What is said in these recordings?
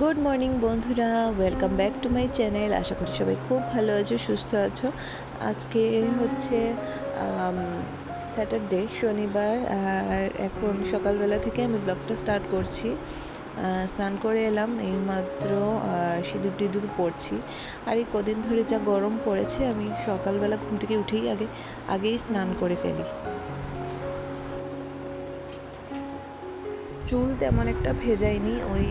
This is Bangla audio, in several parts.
গুড মর্নিং বন্ধুরা। Welcome back to my channel আশা করি সবাই খুব ভালো আছো, সুস্থ আছো। আজকে হচ্ছে স্যাটারডে শনিবার, আর এখন সকালবেলা থেকে আমি ব্লগটা স্টার্ট করছি। স্নান করে এলাম, এইমাত্র সিঁদুর টিঁদুর পড়ছি। আর এই কদিন ধরে যা গরম পড়েছে, আমি সকালবেলা ঘুম থেকে উঠেই আগে, আগেই স্নান করে ফেলি। চুল তেমন একটা ভেজাইনি ওই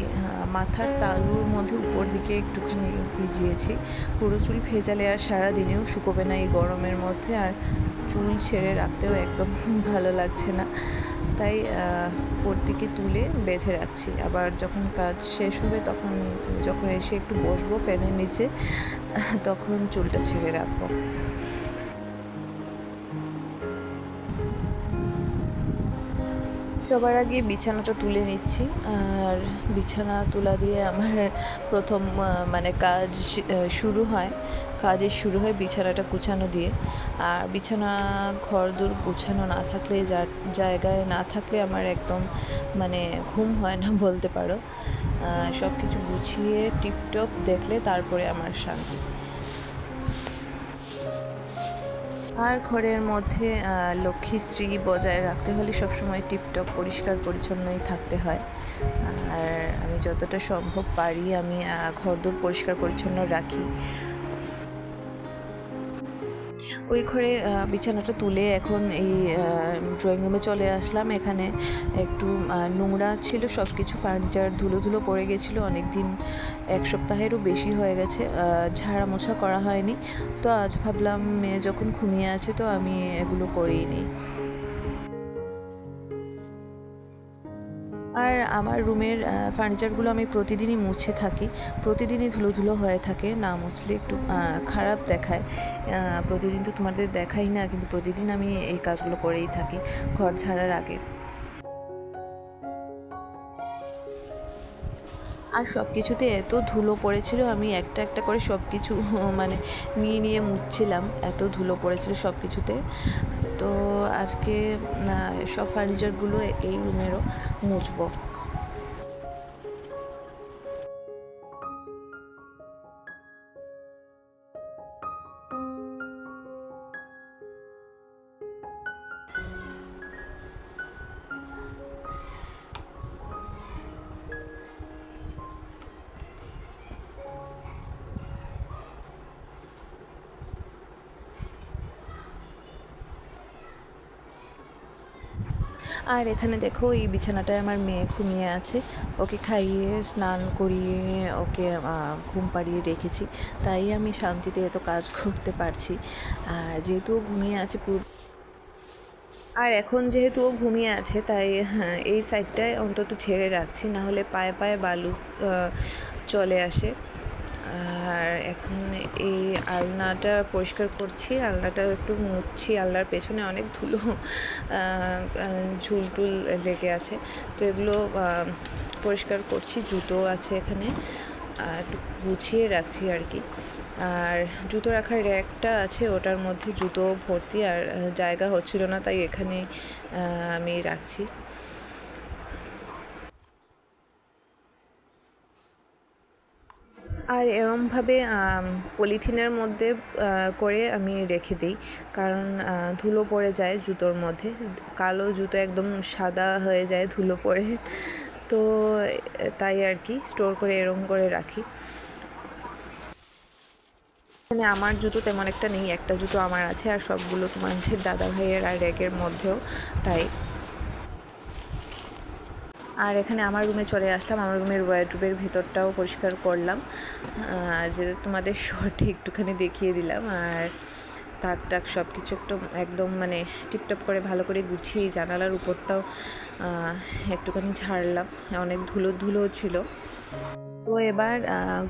মাথার তালুর মধ্যে উপর দিকে একটুখানি ভিজিয়েছি। পুরো চুল ভেজালে আর সারা দিনেও শুকোবে না এই গরমের মধ্যে আর চুল ছেড়ে রাখতেও একদম ভালো লাগছে না। তাই আহ, উপর দিকে তুলে বেঁধে রাখছি। আবার যখন কাজ শেষ হবে তখন যখন এসে একটু বসবো ফ্যানের নিচে তখন চুলটা ছেড়ে রাখব। সবার আগে বিছানাটা তুলে নিচ্ছি। আর বিছানা তোলা দিয়ে আমার প্রথম মানে কাজ শুরু হয়। কাজের শুরু হয় বিছানাটা গুছানো দিয়ে। আর বিছানা ঘর দূর গুছানো না থাকলে জায়গায় না থাকলে আমার একদম মানে ঘুম হয় না বলতে পারো। সব কিছু গুছিয়ে টিপটপ দেখলে তারপরে আমার শান্তি। আর ঘরের মধ্যে লক্ষ্মীশ্রী বজায় রাখতে হলে সবসময় টিপটপ পরিষ্কার পরিচ্ছন্নই থাকতে হয়। আর আমি যতটা সম্ভব পারি আমি ঘরদোর পরিষ্কার পরিচ্ছন্ন রাখি। ওই ঘরে বিছানাটা তুলে এখন এই ড্রয়িং রুমে চলে আসলাম। এখানে একটু নোংরা ছিল সব কিছু ফার্নিচার ধুলো ধুলো পড়ে গেছিল অনেক দিন এক সপ্তাহেরও বেশি হয়ে গেছে। ঝাড়া মোছা করা হয়নি। তো আজ ভাবলাম, মেয়ে যখন ঘুমিয়ে আছে, তো আমি এগুলো করেই নিই। আর আমার রুমের ফার্নিচারগুলো আমি প্রতিদিনই মুছে থাকি। প্রতিদিনই ধুলো ধুলো হয়ে থাকে, না মুছলে একটু খারাপ দেখায়। প্রতিদিন তো তোমাদের দেখাই না, কিন্তু প্রতিদিন আমি এই কাজগুলো করেই থাকি, ঘর ছাড়ার আগে। আর সব কিছুতে এত ধুলো পড়েছিল, আমি একটা একটা করে সব কিছু মানে নিয়ে নিয়ে মুছছিলাম, এত ধুলো পড়েছিল সব কিছুতে তো আজকে সব ফার্নিচারগুলো এই রুমেরও মুছবো। আর এখানে দেখো এই বিছানাটায় আমার মেয়ে ঘুমিয়ে আছে। ওকে খাইয়ে স্নান করিয়ে ওকে ঘুম পাড়িয়ে রেখেছি। তাই আমি শান্তিতে এত কাজ করতে পারছি। আর যেহেতু ঘুমিয়ে আছে পুরো আর এখন যেহেতু ও ঘুমিয়ে আছে তাই হ্যাঁ, এই সাইডটায় অন্তত ছেড়ে রাখছি। না হলে পায়ে পায়ে বালু চলে আসে। আর এখন এই আলনাটা পরিষ্কার করছি আলনাটা একটু মুছছি আলনার পেছনে অনেক ধুলো আহ, আহ, ঝুল টুল লেগে আছে। তো এগুলো পরিষ্কার করছি জুতো আছে এখানে একটু গুছিয়ে রাখছি আর কি। আর জুতো রাখার র্যাকটা আছে ওটার মধ্যে জুতো ভর্তি আর জায়গা হচ্ছিল না তাই এখানে আমি রাখছি। আর এরমভাবে পলিথিনের মধ্যে করে আমি রেখে দিই। কারণ ধুলো পড়ে যায় জুতোর মধ্যে। কালো জুতো একদম সাদা হয়ে যায় ধুলো পড়ে। তো, তাই আর কি, স্টোর করে এরম করে রাখি। মানে আমার জুতো তেমন একটা নেই, একটা জুতো আমার আছে আর সবগুলো তোমাদের দাদা ভাইয়ের আর র্যাকের মধ্যেও, তাই। আর এখানে আমার রুমে চলে আসলাম, আমার রুমের ওয়ার্ডরুমের ভেতরটাও পরিষ্কার করলাম। যে তোমাদের শর্টে একটুখানি দেখিয়ে দিলাম, আর তাক টাক সব কিছু একটু একদম মানে টিপটপ করে ভালো করে গুছিয়ে জানালার উপরটাও একটুখানি ঝাড়লাম। অনেক ধুলো ধুলো ছিল। তো এবার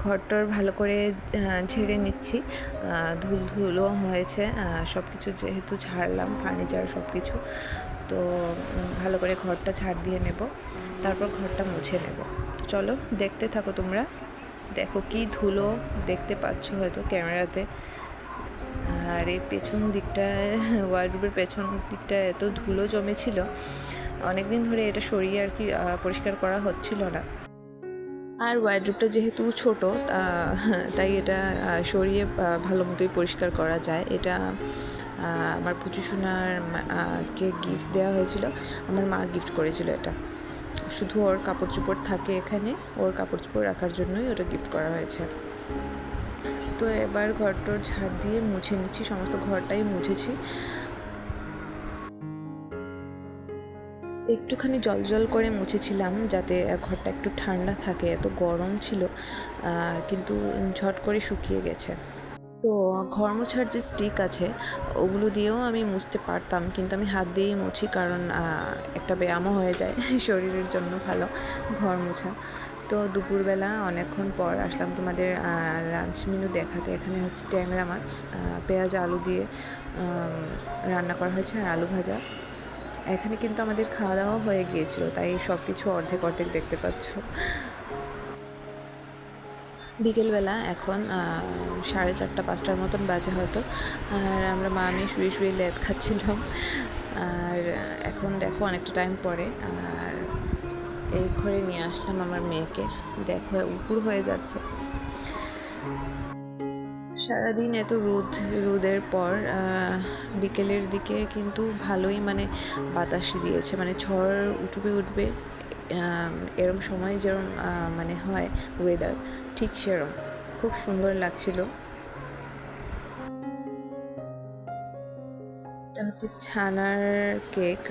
ঘরটর ভালো করে ঝেড়ে নিচ্ছি। ধুল ধুলো হয়েছে সব কিছু যেহেতু ছাড়লাম ফার্নিচার সব কিছু তো ভালো করে ঘরটা ছাড় দিয়ে নেব। তারপর ঘরটা মুছে নেব। চলো, দেখতে থাকো তোমরা। দেখো কি ধুলো দেখতে পাচ্ছ হয়তো ক্যামেরাতে। আর এই পেছন দিকটায় ওয়ার্ডরোবের পেছন দিকটায় এত ধুলো জমেছিল। অনেক দিন ধরে এটা সরিয়ে আর কি পরিষ্কার করা হচ্ছিল না। আর ওয়ার্ড্রোপটা যেহেতু ছোট তাই এটা সরিয়ে ভালো মতোই পরিষ্কার করা যায়। এটা আমার পুচু সোনার কে গিফট দেওয়া হয়েছিল, আমার মা গিফট করেছিল এটা। শুধু ওর কাপড় চোপড় থাকে এখানে, ওর কাপড় চোপড় রাখার জন্যই ওটা গিফট করা হয়েছে। তো এবার ঘরটোর ঝাড় দিয়ে মুছে নিচ্ছি, সমস্ত ঘরটাই মুছেছি। একটুখানি জল জল করে মুছেছিলাম যাতে ঘরটা একটু ঠান্ডা থাকে। এত গরম ছিল কিন্তু ঝট করে শুকিয়ে গেছে। তো ঘর মোছার যে স্টিক আছে, ওগুলো দিয়েও আমি মুছতে পারতাম, কিন্তু আমি হাত দিয়েই মুছি কারণ একটা ব্যায়ামও হয়ে যায়, শরীরের জন্য ভালো ঘর মোছা। তো দুপুরবেলা অনেকক্ষণ পর আসলাম তোমাদের লাঞ্চ মেনু দেখাতে। এখানে হচ্ছে ট্যাংরা মাছ পেঁয়াজ, আলু দিয়ে রান্না করা হয়েছে আর আলু ভাজা। এখানে কিন্তু আমাদের খাওয়া দাওয়া হয়ে গিয়েছিল, তাই সব কিছু অর্ধেক অর্ধেক দেখতে পাচ্ছ। বিকেলবেলা এখন সাড়ে চারটা, পাঁচটার মতন বাজে হয়তো। আর আমরা মা, আমি শুয়ে শুয়ে লেদ খাচ্ছিলাম। আর এখন দেখো অনেকটা টাইম পরে। আর এই ঘরে নিয়ে আসলাম আমার মেয়েকে। দেখো উপুর হয়ে যাচ্ছে। সারাদিন এত রোদ, রোদের পর বিকেলের দিকে কিন্তু ভালোই মানে বাতাস দিয়েছে। মানে ঝড় উঠবে উঠবে এরম সময় যেরম মানে হয় ওয়েদার ঠিক সেরম। খুব সুন্দর লাগছিল। এটা হচ্ছে ছানার কেক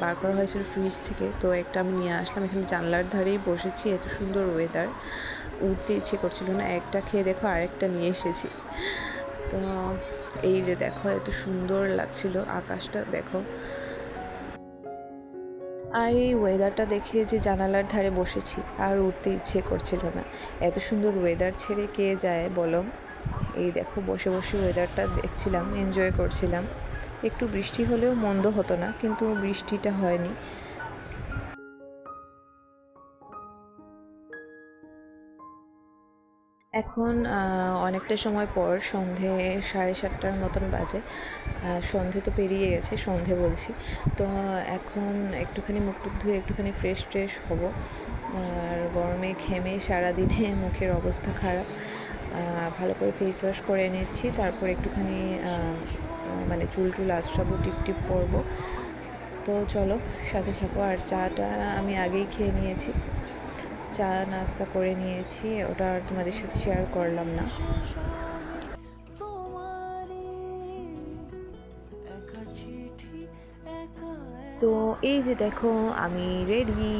বার করা হয়েছিল ফ্রিজ থেকে। তো একটা আমি নিয়ে আসলাম, এখানে জানলার ধারেই বসেছি, এত সুন্দর ওয়েদার উঠতে ইচ্ছে করছিল না, একটা খেয়ে দেখো আরেকটা নিয়ে এসেছি। তো এই যে দেখো, এত সুন্দর লাগছিল আকাশটা, দেখো। আর এই ওয়েদারটা দেখে যে জানালার ধারে বসেছি, আর উঠতে ইচ্ছে করছিল না। এত সুন্দর ওয়েদার ছেড়ে কে যায় বলো? এই দেখো, বসে বসে ওয়েদারটা দেখছিলাম এনজয় করছিলাম। একটু বৃষ্টি হলেও মন্দ হতো না, কিন্তু বৃষ্টিটা হয়নি। এখন অনেকটা সময় পর সন্ধে সাড়ে সাতটার মতন বাজে। সন্ধে তো পেরিয়ে গেছে, সন্ধে বলছি। তো এখন একটুখানি মুখ টুক ধুয়ে একটুখানি ফ্রেশ ট্রেশ হব। আর গরমে ঘেমে সারাদিনে মুখের অবস্থা খারাপ। ভালো করে ফেস ওয়াশ করে নিচ্ছি, তারপর একটুখানি মানে চুল টুল আশ্রাবো টিপ টিপ পরবো তো চলো, সাথে থাকো। আর চাটা আমি আগেই খেয়ে নিয়েছি। চা নাস্তা করে নিয়েছি, ওটা আর তোমাদের সাথে শেয়ার করলাম না। তো এই যে দেখো, আমি রেডি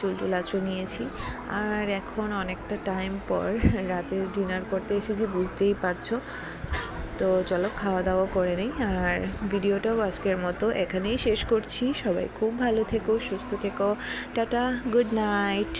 চুল টুল নিয়েছি। আর এখন অনেকটা টাইম পর রাতের ডিনার করতে এসেছি, বুঝতেই পারছ। তো চলো খাওয়া দাওয়া করে নিই, আর ভিডিওটাও আজকের মতো এখানেই শেষ করছি। সবাই খুব ভালো থেকো, সুস্থ থেকো, টাটা গুড নাইট